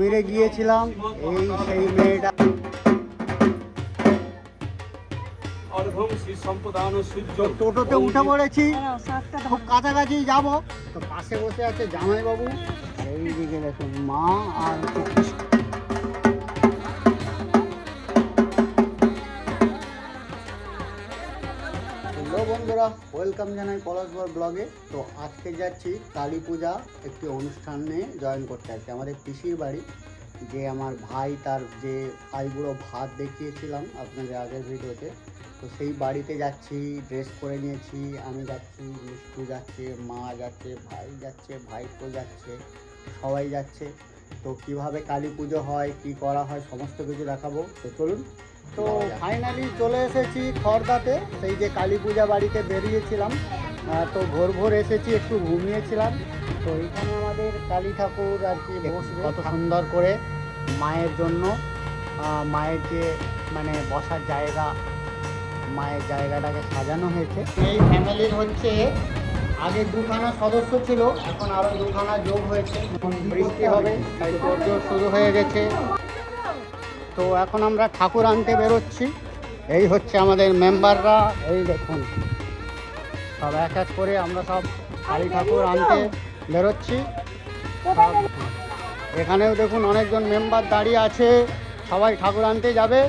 কাশ্মীরে গিয়েছিলাম এই সেই মেয়েটা। টোটোতে উঠে পড়েছি খুব কাছাকাছি যাব। তো পাশে বসে আছে জামাইবাবু। এইদিকে দেখুন মা আর ওয়েলকাম জানাই পলাশবর ব্লগে। তো আজকে যাচ্ছি কালী পূজা একটি অনুষ্ঠানে জয়েন করতে আছি আমাদের পিসির বাড়ি। যে আমার ভাই তার যে আইবুড়ো ভাত দেখিয়েছিলাম আপনাদের আগের ভিডিওতে, তো সেই বাড়িতে যাচ্ছি ড্রেস করে নিয়েছি। আমি যাচ্ছি, মিষ্টু যাচ্ছে, মা যাচ্ছে, ভাই যাচ্ছে, ভাইপো যাচ্ছে, সবাই যাচ্ছে। তো কীভাবে কালী পুজো হয়, কি করা হয়, সমস্ত কিছু দেখাবো। তো চলুন তো ফাইনালি চলে এসেছি খড়দাতে সেই যে কালী পূজা বাড়িতে বেরিয়েছিলাম। তো ভোর ভোর এসেছি একটু ঘুমিয়েছিলাম। তো এখানে আমাদের কালী ঠাকুর আর কি কত সুন্দর করে মায়ের জন্য মায়ের যে মানে বসার জায়গা মায়ের জায়গাটাকে সাজানো হয়েছে। এই ফ্যামিলির হচ্ছে আগে দুখানা সদস্য ছিল এখন আরও দুখানা যোগ হয়েছে। বৃষ্টি হবে তাই শুরু হয়ে গেছে। তো এখন আমরা ঠাকুর আনতে বেরোচ্ছি। এই হচ্ছে আমাদের মেম্বাররা, এই দেখুন। সব এক এক করে আমরা সব কালী ঠাকুর আনতে বেরোচ্ছি। এখানেও দেখুন অনেকজন মেম্বার দাঁড়িয়ে আছে, সবাই ঠাকুর আনতে যাবে।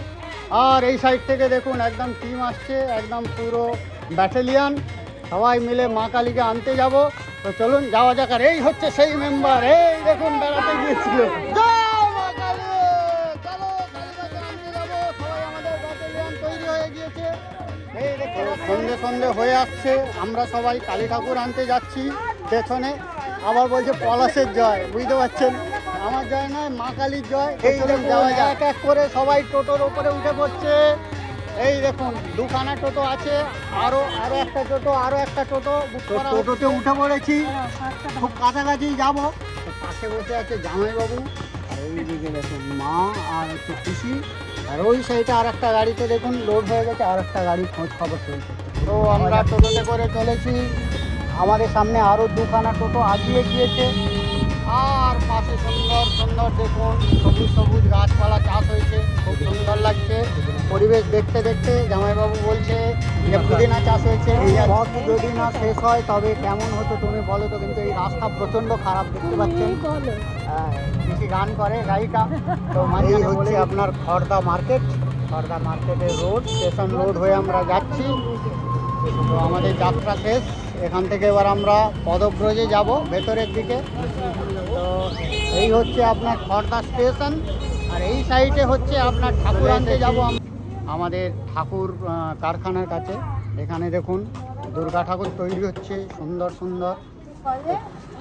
আর এই সাইড থেকে দেখুন একদম টিম আসছে, একদম পুরো ব্যাটালিয়ান সবাই মিলে মা কালীকে আনতে যাব। তো চলুন যাওয়া যাক, আর এই হচ্ছে সেই মেম্বার এই দেখুন বেড়াতে গিয়েছিল। সন্ধে হয়ে আসছে। আমরা সবাই কালী ঠাকুর আনতে যাচ্ছি পেছনে। আবার বলছে পলাশের জয় বুঝতে পারছেন? আমার জয় নয় মা কালীর জয়। এই দেখুন যাওয়া যায় এক এক করে সবাই টোটোর ওপরে উঠে পড়ছে। এই দেখুন দুখানা টোটো আছে আরও আরও একটা টোটো আরও একটা টোটো টোটোতে উঠে পড়েছি। খুব কাছাকাছি যাব। পাশে বসে আছে জামাইবাবু। আর এইদিকে দেখুন মা আর হচ্ছে খুশি আর ওই সাইডে আর একটা গাড়িতে দেখুন লোড হয়ে গেছে আর একটা গাড়ি খোঁজ খবর চলছে। তো আমরা টোটোতে করে চলেছি। আমাদের সামনে আরও দুখানা টোটো আগিয়ে গিয়েছে। আর পাশে সুন্দর সুন্দর দেখুন সবুজ সবুজ গাছপালা চাষ হয়েছে। খুব সুন্দর লাগছে। পরিবেশ দেখতে দেখতে জামাইবাবু বলছে যে পুদিনা চাষ হয়েছে। পথ যদি না শেষ হয় তবে কেমন হতো তুমি বলো তো কিন্তু এই রাস্তা প্রচণ্ড খারাপ দেখতে পাচ্ছেন? হ্যাঁ, বেশি গান করে গায়িকা। তো মানে হচ্ছে আপনার খড়দা মার্কেট। খড়দা মার্কেটের রোড স্টেশন রোড হয়ে আমরা যাচ্ছি। তো আমাদের যাত্রা শেষ। এখান থেকে এবার আমরা পদব্রজে যাব ভেতরের দিকে। তো এই হচ্ছে আপনার খড়দা স্টেশন। আর এই সাইডে হচ্ছে আপনার ঠাকুর আনতে যাব আমাদের ঠাকুর কারখানার কাছে। এখানে দেখুন, দুর্গা ঠাকুর তৈরি হচ্ছে, সুন্দর সুন্দর।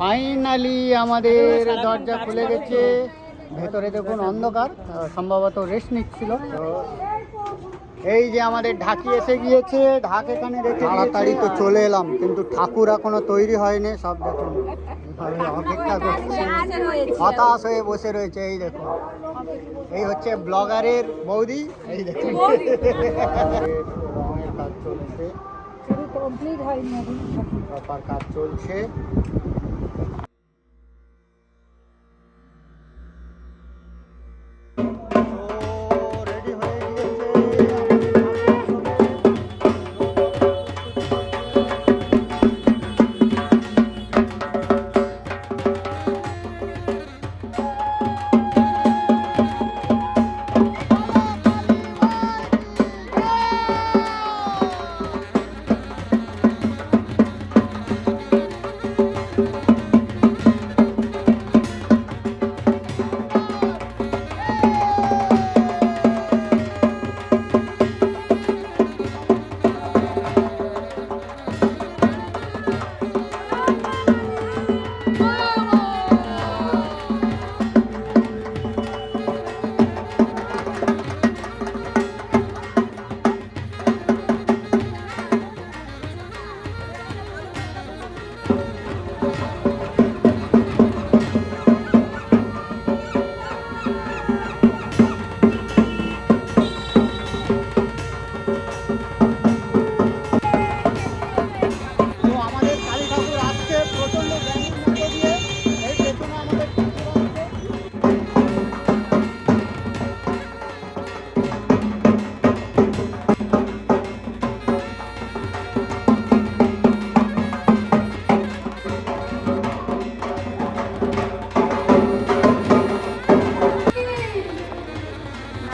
ফাইনালি আমাদের দরজা খুলে গেছে। ভেতরে দেখুন অন্ধকার সম্ভবত রেস্ট নিচ্ছিল। তো এই যে আমাদের ঢাকি এসে গিয়েছে ঢাক এখানে রেখে তাড়াতাড়ি তো চলে এলাম কিন্তু ঠাকুর এখনও তৈরি হয়নি সব দেখুন। অপেক্ষা করছে। হতাশ হয়ে বসে রয়েছে। এই দেখুন। এই হচ্ছে ব্লগারের বৌদি এই দেখুন। কাজ চলছে। কাজ চলছে।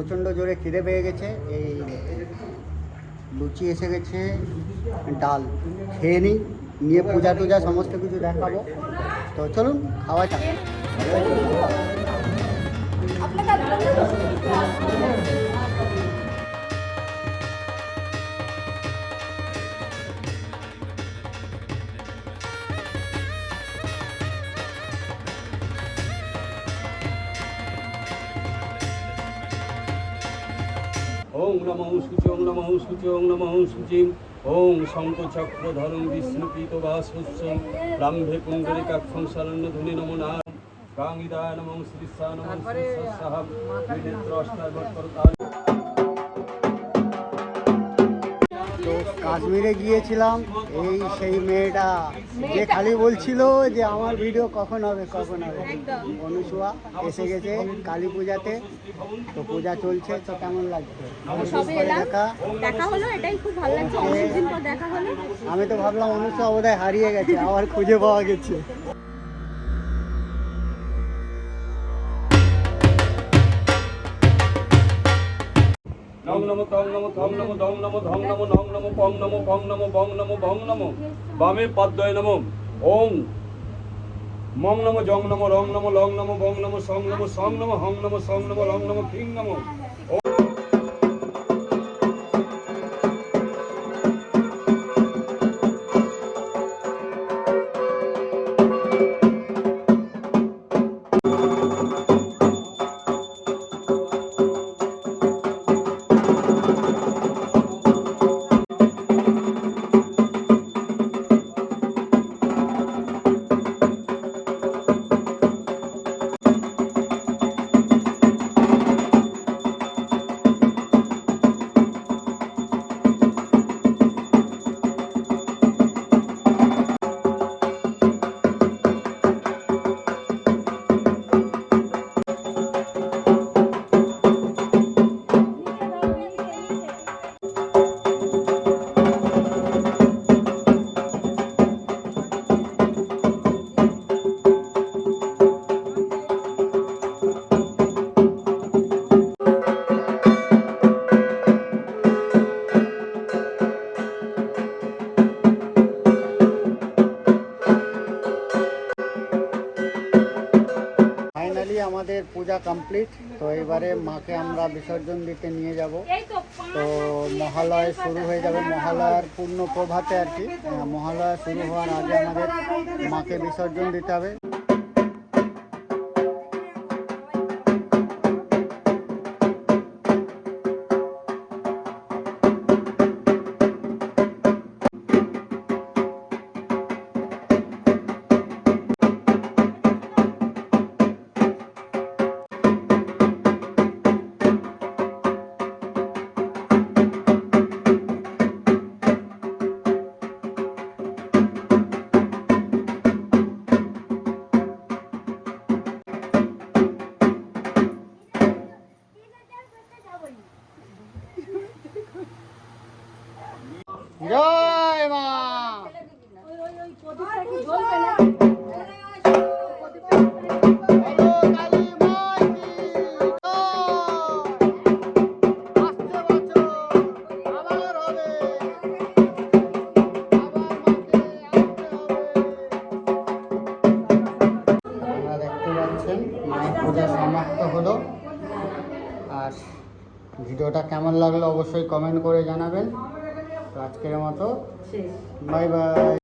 প্রচণ্ড জোরে খিদে পেয়ে গেছে। এই লুচি এসে গেছে, ডাল। খেয়ে নিই নিয়ে পূজা টুজা সমস্ত কিছু দেখাবো। তো চলুন, খাওয়া যাক। ওং নম সূচি ওং নমঃ সূচি ওং নমঃ সূচিম ওং শঙ্খচক্রধরং বিষ্ণুপীত বাসুৎসং ব্রাহ্মে পুণ্ডরিকাক্ষং শরণ্য ধ্বনি নমো না কাঙ্গিদায় নমঃ শ্রীসা নমঃ শ্রীসাহাব বিনেত্র অষ্টাবক্রতার তো কাশ্মীরে গিয়েছিলাম এই সেই মেয়েটা যে খালি বলছিল যে আমার ভিডিও কখন হবে কখন হবে। অনুসুয়া এসে গেছে কালী পূজাতে তো পূজা চলছে তো কেমন লাগছে? দেখা? দেখা হলো এটাই খুব ভালো লাগছে অনেকদিন পর দেখা হলো। আমি তো ভাবলাম অনুসুয়া বোধহয় হারিয়ে গেছে আবার খুঁজে পাওয়া গেছে। নং নম তং নম থং নম দং নম ধং নম নং নম, পং নম পং নম, বং নম বং নম। বামে পদ্ময় নম। ওং মং নম, জং নম, রং নম, লং নম, বং নম, সং নম সং নম, হং নম, সং নম, রং নম খিং নম। ফাইনালি পূজা কমপ্লিট তো এবারে মাকে আমরা বিসর্জন দিতে নিয়ে যাব। তো মহালয় শুরু হয়ে যাবে, মহালয়ার পূর্ণ প্রভাতে আর কি। মহালয় শুরু হওয়ার আগে আমাদের মাকে বিসর্জন দিতে হবে। জয় মা। ভিডিওটা কেমন লাগল অবশ্যই কমেন্ট করে জানাবেন। তো আজকের মতো। Bye bye